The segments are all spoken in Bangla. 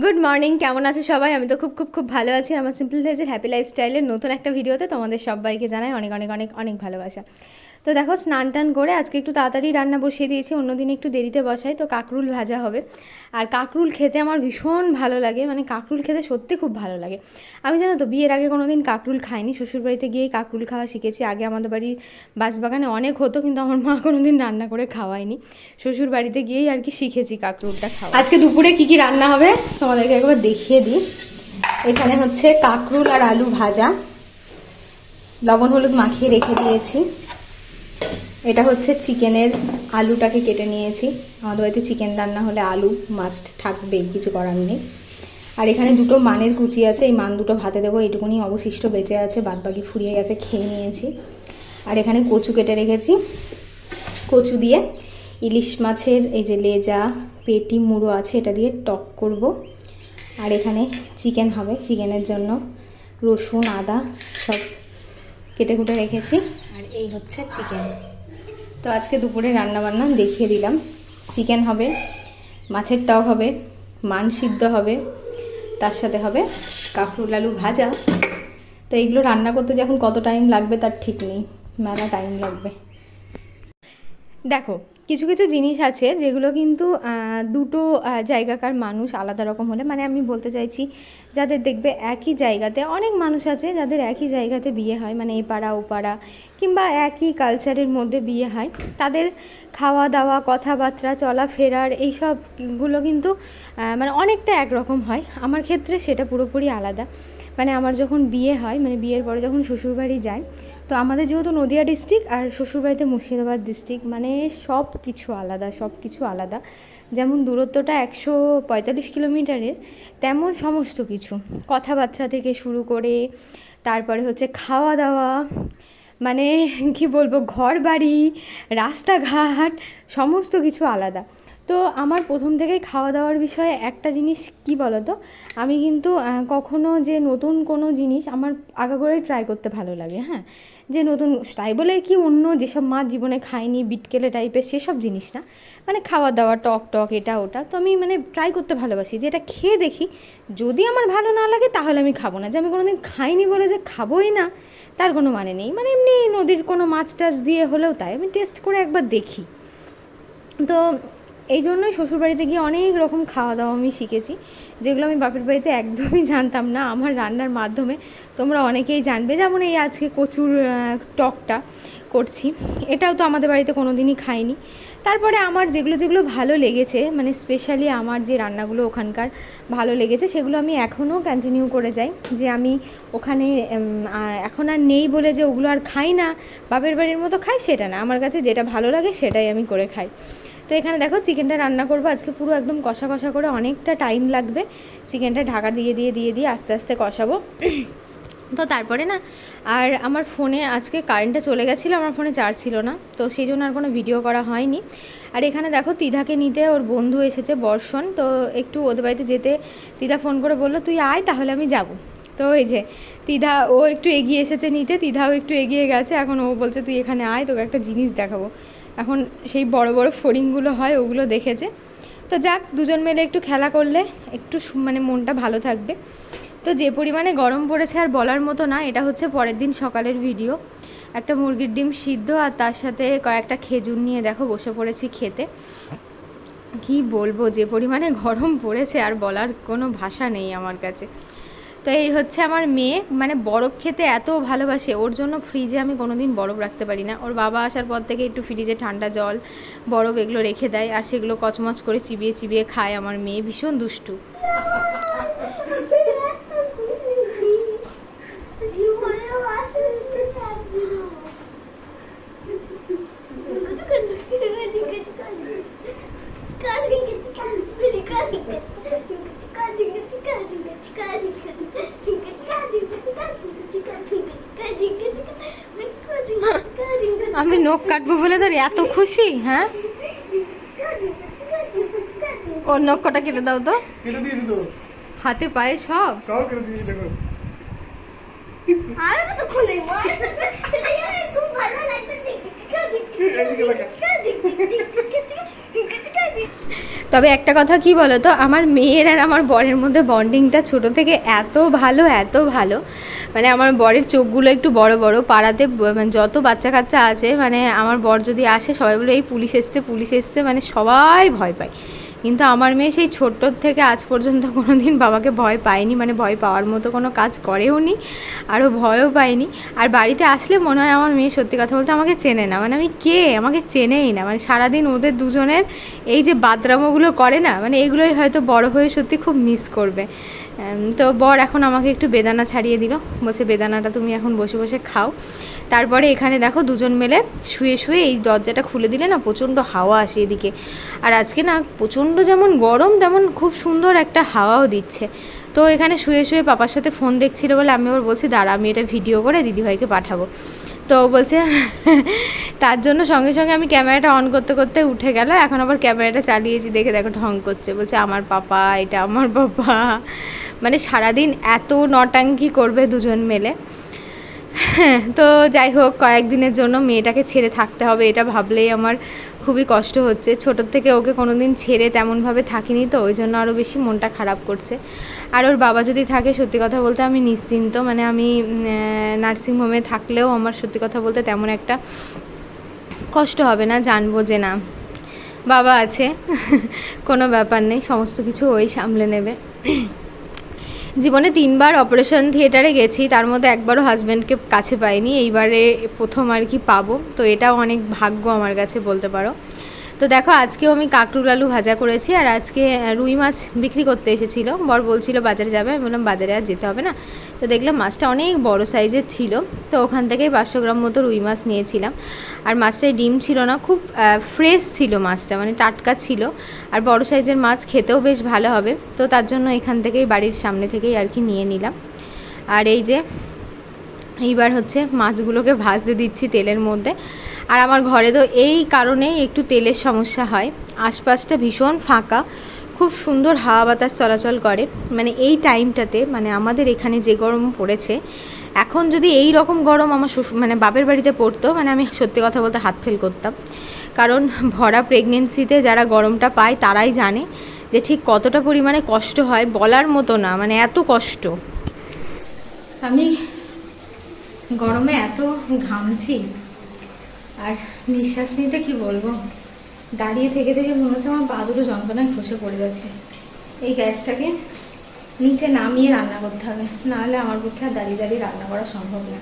গুড মর্নিং কেমন আছে সবাই? আমি তো খুব খুব খুব ভালো আছি আমার সিম্পল ভেজের হ্যাপি লাইফস্টাইলের নতুন একটা ভিডিওতে তোমাদের সবাইকে জানাই অনেক অনেক অনেক অনেক ভালোবাসা। তো দেখো স্নান টান করে আজকে একটু তাড়াতাড়ি রান্না বসিয়ে দিয়েছি, অন্যদিন একটু দেরিতে বসাই, তো কাকরুল ভাজা হবে। আর কাকরুল খেতে আমার ভীষণ ভালো লাগে মানে কাকরুল খেতে সত্যি খুব ভালো লাগে। আমি জানো তো, বিয়ের আগে কোনো দিন কাকরুল খাইনি, শ্বশুরবাড়িতে গিয়েই কাকরুল খাওয়া শিখেছি, আগে আমাদের বাড়ির বাঁশবাগানে অনেক হতো, কিন্তু আমার মা কোনো দিন রান্না করে খাওয়ায়নি। শ্বশুর বাড়িতে গিয়েই আর কি শিখেছি কাকরুলটা খাওয়া। আজকে দুপুরে কি কি রান্না হবে, তোমাদেরকে একবার দেখিয়ে দিই। এখানে হচ্ছে কাকরুল আর আলু ভাজা। লবণ হলুদ মাখিয়ে রেখে দিয়েছি। এটা হচ্ছে চিকেনের আলুটাকে কেটে নিয়েছি। আমাদের বাড়িতে চিকেন রান্না হলে আলু মাস্ট থাকবেই কিছু করার নেই। আর এখানে দুটো মানের কুচি আছে, এই মান দুটো ভাতে দেবো, এইটুকুনি অবশিষ্ট বেঁচে আছে বাদ বাকি ফুরিয়ে গেছে, খেয়ে নিয়েছি। আর এখানে কচু কেটে রেখেছি। কচু দিয়ে ইলিশ মাছের এই যে লেজা, পেটি, মুড়ো আছে, এটা দিয়ে টক করব। আর এখানে চিকেন হবে, চিকেনের জন্য রসুন, আদা সব কেটে কুটে রেখেছি। আর এই হচ্ছে চিকেন। তো আজকে দুপুরে রান্না বান্না দেখিয়ে দিলাম। চিকেন হবে, মাছের টক হবে, মান সিদ্ধ হবে, তার সাথে হবে কাঁকরুল আলু ভাজা। তো এইগুলো রান্না করতে যখন কত টাইম লাগবে তার ঠিক নেই, মেলা টাইম লাগবে। দেখো, কিছু কিছু জিনিস আছে যেগুলো কিন্তু দুটো জায়গাকার মানুষ আলাদা রকম হলে মানে আমি বলতে চাইছি যাদের দেখবে একই জায়গাতে, অনেক মানুষ আছে যাদের একই জায়গাতে বিয়ে হয় মানে এ পাড়া ও পাড়া কিংবা একই কালচারের মধ্যে বিয়ে হয়, তাদের খাওয়া দাওয়া কথাবার্তা, চলাফেরার এইসবগুলো কিন্তু মানে অনেকটা একরকম হয়। আমার ক্ষেত্রে সেটা পুরোপুরি আলাদা। মানে আমার যখন বিয়ে হয় মানে বিয়ের পরে যখন শ্বশুরবাড়ি যাই, তো আমাদের যেহেতু নদিয়া ডিস্ট্রিক্ট আর শ্বশুরবাড়িতে মুর্শিদাবাদ ডিস্ট্রিক্ট মানে সব কিছু আলাদা সব কিছু আলাদা। যেমন দূরত্বটা একশো পঁয়তাল্লিশ কিলোমিটারের তেমন সমস্ত কিছু। কথাবার্তা থেকে শুরু করে, তারপরে হচ্ছে খাওয়া দাওয়া মানে কি বলব ঘর বাড়ি রাস্তাঘাট, সমস্ত কিছু আলাদা। তো আমার প্রথম থেকেই খাওয়া দাওয়ার বিষয়ে একটা জিনিস কি বলতো, আমি কিন্তু কখনো যে নতুন কোনো জিনিস আমার আগাগোড়াই ট্রাই করতে ভালো লাগে হ্যাঁ? যে নতুন, তাই বলে কি অন্য যেসব মাছ জীবনে খাইনি, বিটকেলে টাইপের সেসব জিনিস না মানে খাওয়া দাওয়া টক টক এটা ওটা, তো আমি মানে ট্রাই করতে ভালোবাসি যে এটা খেয়ে দেখি, যদি আমার ভালো না লাগে তাহলে আমি খাব না, যে আমি কোনোদিন খাইনি বলে যে খাবোই না তার কোনো মানে নেই। মানে এমনি নদীর কোনো মাছ টাছ দিয়ে হলেও তাই। আমি টেস্ট করে একবার দেখি। তো এই জন্যই শ্বশুরবাড়িতে গিয়ে অনেক রকম খাওয়া দাওয়া আমি শিখেছি, যেগুলো আমি বাপের বাড়িতে একদমই জানতাম না। আমার রান্নার মাধ্যমে তোমরা অনেকেই জানবে। যেমন এই আজকে কচুর টকটা করছি। এটাও তো আমাদের বাড়িতে কোনো দিনই খাইনি। তারপরে আমার যেগুলো যেগুলো ভালো লেগেছে মানে স্পেশালি আমার যে রান্নাগুলো ওখানকার ভালো লেগেছে, সেগুলো আমি এখনও কন্টিনিউ করে যাই। যে আমি ওখানে এখন আর নেই বলে যে ওগুলো আর খাই না, বাপের বাড়ির মতো খাই সেটা না। আমার কাছে যেটা ভালো লাগে সেটাই আমি করে খাই। তো এখানে দেখো চিকেনটা রান্না করব। আজকে পুরো একদম কষা কষা করে অনেকটা টাইম লাগবে। চিকেনটা ঢাকা দিয়ে দিয়ে দিয়ে দিয়ে আস্তে আস্তে কষাবো। তো তারপরে না আর আমার ফোনে আজকে কারেন্টটা চলে গেছিল, আমার ফোনে চার্জ ছিল না, তো সেই জন্য আর কোনো ভিডিও করা হয়নি। আর এখানে দেখো তিধাকে নিতে ওর বন্ধু এসেছে, বর্ষণ, তো একটু ওদের বাড়িতে যেতে তিধা ফোন করে বলল, তুই আয় তাহলে আমি যাব। তো এই যে তিধা, ও একটু এগিয়ে এসেছে নিতে, তিধাও একটু এগিয়ে গেছে, এখন ও বলছে, তুই এখানে আয়, তোকে একটা জিনিস দেখাবো। এখন সেই বড় বড় ফড়িংগুলো হয়, ওগুলো দেখেছে। তো যাক, দুজন মিলে একটু খেলা করলে, একটু মানে মনটা ভালো থাকবে। তো যে পরিমাণে গরম পড়েছে আর বলার মতো না, এটা হচ্ছে পরের দিন সকালের ভিডিও একটা মুরগির ডিম সিদ্ধ আর তার সাথে কয়েকটা খেজুর নিয়ে দেখো বসে পড়েছি খেতে। কি বলব, যে পরিমাণে গরম পড়েছে আর বলার কোনো ভাষা নেই আমার কাছে। তো এই হচ্ছে আমার মেয়ে মানে বরফ খেতে এত ভালোবাসে, ওর জন্য ফ্রিজে আমি কোনোদিন বরফ রাখতে পারি না। ওর বাবা আসার পর থেকে একটু ফ্রিজে ঠান্ডা জল, বরফ এগুলো রেখে দেয়, আর সেগুলো কচমচ করে চিবিয়ে চিবিয়ে খায় আমার মেয়ে, ভীষণ দুষ্টু। আমি নখ কাটবো বলে তোর এত খুশি হ্যাঁ? ওর নখ কটা কেটে দাও তো। তো। হাতে পায়ে সব। সব কেটে দিয়েছি দেখো। তবে একটা কথা কি বলো তো আমার মেয়ের আর আমার বরের মধ্যে বন্ডিংটা ছোট থেকে এত ভালো এত ভালো। মানে আমার বরের চোখগুলো একটু বড় বড়, পাড়াতে মানে যত বাচ্চা কাচ্চা আছে মানে আমার বর যদি আসে, সবাই বলে, এই পুলিশ এসছে পুলিশ এসছে। মানে সবাই ভয় পায়। কিন্তু আমার মেয়ে সেই ছোট্টর থেকে আজ পর্যন্ত কোনো দিন বাবাকে ভয় পায়নি মানে ভয় পাওয়ার মতো কোনো কাজ করেও নি, আরও ভয়ও পায়নি। আর বাড়িতে আসলে মনে হয় আমার মেয়ে সত্যি কথা বলতে আমাকে চেনে না। মানে আমি কে? আমাকে চেনেই না। মানে সারাদিন ওদের দুজনের এই যে বাদরামোগুলো করে না মানে এগুলোই হয়তো বড় হয়ে সত্যি খুব মিস করবে। তো বর এখন আমাকে একটু বেদানা ছাড়িয়ে দিল। বলছে, বেদানাটা তুমি এখন বসে বসে খাও। তারপরে এখানে দেখো দুজন মেলে শুয়ে শুয়ে এই দরজাটা খুলে দিলে না প্রচণ্ড হাওয়া আসে এদিকে। আর আজকে না প্রচণ্ড যেমন গরম, তেমন খুব সুন্দর একটা হাওয়াও দিচ্ছে। তো এখানে শুয়ে শুয়ে পাপার সাথে ফোন দেখছিল বলে আমি ওর বলছি, দাঁড়া, আমি এটা ভিডিও করে দিদিভাইকে পাঠাবো। তো বলছে, তার জন্য সঙ্গে সঙ্গে আমি ক্যামেরাটা অন করতে করতে উঠে গেল, এখন আবার ক্যামেরাটা চালিয়েছি, দেখে দেখো ঢং করছে। বলছে, আমার পাপা, এটা আমার পাপা। মানে সারাদিন এত নটাঙ্কি করবে দুজন মিলে। হ্যাঁ তো যাই হোক, কয়েকদিনের জন্য মেয়েটাকে ছেড়ে থাকতে হবে, এটা ভাবলেই আমার খুবই কষ্ট হচ্ছে। ছোটোর থেকে ওকে কোনো দিন ছেড়ে তেমনভাবে থাকিনি তো, ওই জন্য আরও বেশি মনটা খারাপ করছে। আর ওর বাবা যদি থাকে, সত্যি কথা বলতে আমি নিশ্চিন্ত মানে আমি নার্সিংহোমে থাকলেও আমার সত্যি কথা বলতে তেমন একটা কষ্ট হবে না, জানব যে না। বাবা আছে, কোনো ব্যাপার নেই, সমস্ত কিছু ওই সামলে নেবে। জীবনে তিনবার অপারেশন থিয়েটারে গেছি, তার মধ্যে একবারও হাজব্যান্ডকে কাছে পাইনি, এইবারে প্রথম আর কি পাবো। তো এটাও অনেক ভাগ্য আমার কাছে বলতে পারো। তো দেখো, আজকেও আমি কাকরুল আলু ভাজা করেছি, আর আজকে রুই মাছ বিক্রি করতে এসেছিল। বর বলছিল বাজারে যাবে, আমি বললাম বাজারে আর যেতে হবে না। তো দেখলাম মাছটা অনেক বড় সাইজের ছিল, তো ওখান থেকেই পাঁচশো গ্রাম মতো রুই মাছ নিয়েছিলাম। আর মাছটায় ডিম ছিল না, খুব ফ্রেশ ছিল মাছটা মানে টাটকা ছিল। আর বড় সাইজের মাছ খেতেও বেশ ভালো হবে, তো তার জন্য এখান থেকেই বাড়ির সামনে থেকেই আর কি নিয়ে নিলাম। আর এই যে, এইবার হচ্ছে মাছগুলোকে ভাজতে দিচ্ছি তেলের মধ্যে। আর আমার ঘরে তো এই কারণেই একটু তেলের সমস্যা হয়, আশপাশটা ভীষণ ফাঁকা। খুব সুন্দর হাওয়া বাতাস চলাচল করে। মানে এই টাইমটাতে মানে আমাদের এখানে যে গরম পড়েছে, এখন যদি এই রকম গরম আমার শ্বশুর মানে বাপের বাড়িতে পড়তো মানে আমি সত্যি কথা বলতে হাত ফেল করতাম। কারণ ভরা প্রেগনেন্সিতে যারা গরমটা পায়, তারাই জানে যে ঠিক কতটা পরিমাণে কষ্ট হয়, বলার মতো না মানে এত কষ্ট। আমি গরমে এত ঘামছি, আর নিঃশ্বাস নিতে কি বলব? দাঁড়িয়ে থেকে থেকে মনে হচ্ছে আমার পা দুটো যন্ত্রণায় খসে পড়ে যাচ্ছে। এই গ্যাসটাকে নিচে নামিয়ে রান্না করতে হবে, নাহলে আমার পক্ষে আর দাঁড়িয়ে দাঁড়িয়ে রান্না করা সম্ভব না।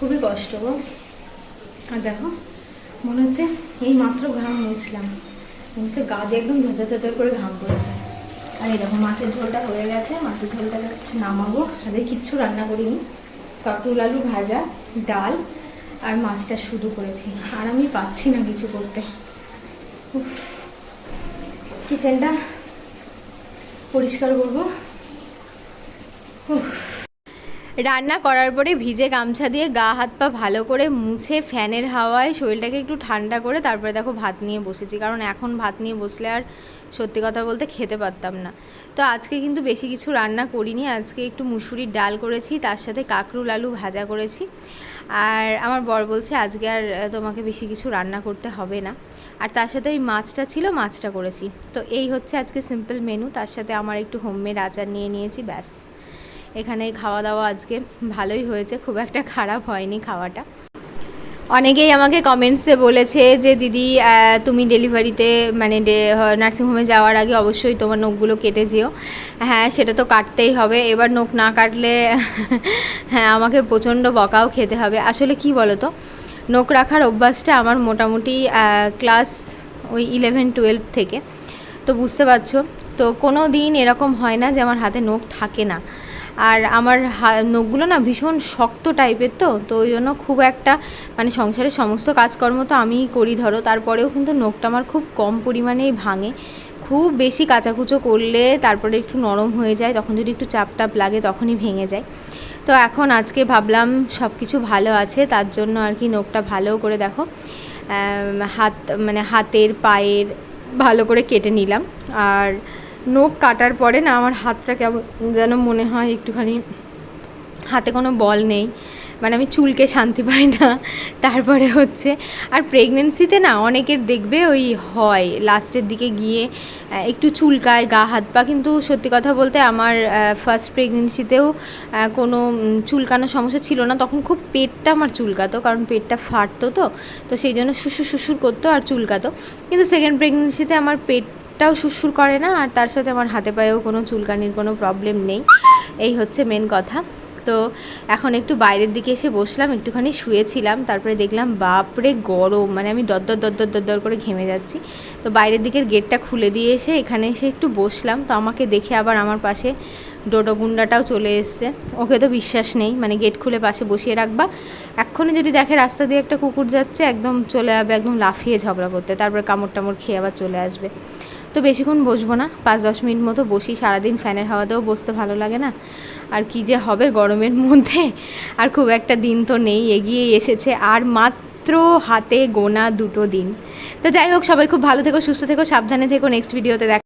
খুবই কষ্ট গো। আর দেখো, মনে হচ্ছে এই মাত্র ঘাম মুছলাম। মনে হচ্ছে গা দিয়ে একদম ঝরঝর ঝরঝর করে ঘাম পড়েছে। আর এই দেখো, মাছের ঝোলটা হয়ে গেছে, মাছের ঝোলটা নামাবো। আগে কিচ্ছু রান্না করিনি। কাকুল আলু ভাজা, ডাল, আর মাছটা শুধু করেছি। আর আমি পাচ্ছি না কিছু করতে। কিচেনটা পরিষ্কার করব। রান্না করার পরে ভিজে গামছা দিয়ে গা হাত পা ভালো করে মুছে ফ্যানের হাওয়ায় শরীরটাকে একটু ঠান্ডা করে তারপরে দেখো ভাত নিয়ে বসেছি। কারণ এখন ভাত নিয়ে বসলে আর সত্যি কথা বলতে খেতে পারতাম না। তো আজকে কিন্তু বেশি কিছু রান্না করিনি। আজকে একটু মুসুরির ডাল করেছি, তার সাথে কাকরুল আলু ভাজা করেছি। আর আমার বর বলছে, আজকে আর তোমাকে বেশি কিছু রান্না করতে হবে না। আর তার সাথে ওই মাছটা ছিল, মাছটা করেছি। তো এই হচ্ছে আজকে সিম্পল মেনু তার সাথে আমার একটু হোমমেড আচার নিয়ে নিয়েছি, ব্যাস। এখানে খাওয়া দাওয়া আজকে ভালোই হয়েছে, খুব একটা খারাপ হয়নি খাওয়াটা। অনেকেই আমাকে কমেন্টসে বলেছে যে, দিদি তুমি ডেলিভারিতে মানে নার্সিংহোমে যাওয়ার আগে অবশ্যই তোমার নখগুলো কেটে যেও। হ্যাঁ সেটা তো কাটতেই হবে। এবার নখ না কাটলে হ্যাঁ আমাকে প্রচণ্ড বকাও খেতে হবে। আসলে কি বলো তো নখ রাখার অভ্যাসটা আমার মোটামুটি ক্লাস ওই ইলেভেন টুয়েলভ থেকে। তো বুঝতে পারছ? তো কোনো দিন এরকম হয় না যে আমার হাতে নখ থাকে না। আর আমার নখগুলো না ভীষণ শক্ত টাইপের তো তো ওই জন্য খুব একটা মানে সংসারের সমস্ত কাজকর্ম তো আমিই করি, ধরো। তারপরেও কিন্তু নখটা আমার খুব কম পরিমাণেই ভাঙে। খুব বেশি কাচাকুচো করলে তারপরে একটু নরম হয়ে যায়, তখন যদি একটু চাপ টাপ লাগে তখনই ভেঙে যায়। তো এখন আজকে ভাবলাম সব কিছু ভালো আছে, তার জন্য আর কি নখটা ভালো করে দেখো। হাত মানে হাতের পায়ের ভালো করে কেটে নিলাম। আর নখ কাটার পরে না আমার হাতটা কেমন যেন মনে হয় একটুখানি, হাতে কোনো বল নেই। মানে আমি চুলকে শান্তি পাই না। তারপরে হচ্ছে আর প্রেগনেন্সিতে না অনেকের দেখবে ওই হয় লাস্টের দিকে গিয়ে একটু চুলকায় গা হাত পা কিন্তু সত্যি কথা বলতে আমার ফার্স্ট প্রেগনেন্সিতেও কোনো উম, চুলকানোর সমস্যা ছিল না। তখন খুব পেটটা আমার চুলকাতো কারণ পেটটা ফাটতো তো তো সেই জন্য শুশুর শুশুর করতো আর চুলকাতো কিন্তু সেকেন্ড প্রেগনেন্সিতে আমার পেটটাও শুশুর করে না আর তার সাথে আমার হাতে পায়েও কোনো চুলকানির কোনো প্রবলেম নেই। এই হচ্ছে মেন কথা। তো এখন একটু বাইরের দিকে এসে বসলাম, একটুখানি শুয়েছিলাম, তারপরে দেখলাম বাপরে গরম মানে আমি দরদর দরদর দরদর করে ঘেমে যাচ্ছি। তো বাইরের দিকের গেটটা খুলে দিয়ে এসে এখানে এসে একটু বসলাম, তো আমাকে দেখে আবার আমার পাশে ডোডো গুন্ডাটাও চলে এসছে। ওকে তো বিশ্বাস নেই মানে গেট খুলে পাশে বসিয়ে রাখবা। এক্ষুনি যদি দেখে রাস্তা দিয়ে একটা কুকুর যাচ্ছে, একদম চলে যাবে, একদম লাফিয়ে ঝগড়া করতে, তারপরে কামড় টামড় খেয়ে আবার চলে আসবে। তো বেশিক্ষণ বসবো না, পাঁচ দশ মিনিট মতো বসি, সারাদিন ফ্যানের হাওয়াতেও বসতে ভালো লাগে না। আর কি যে হবে গরমের মধ্যে? আর খুব একটা দিন তো নেই এগিয়ে এসেছে। আর মাত্র হাতে গোনা দুটো দিন। তো যাই হোক, সবাই খুব ভালো থেকো, সুস্থ থেকো, সাবধানে থেকো। নেক্সট ভিডিওতে দেখ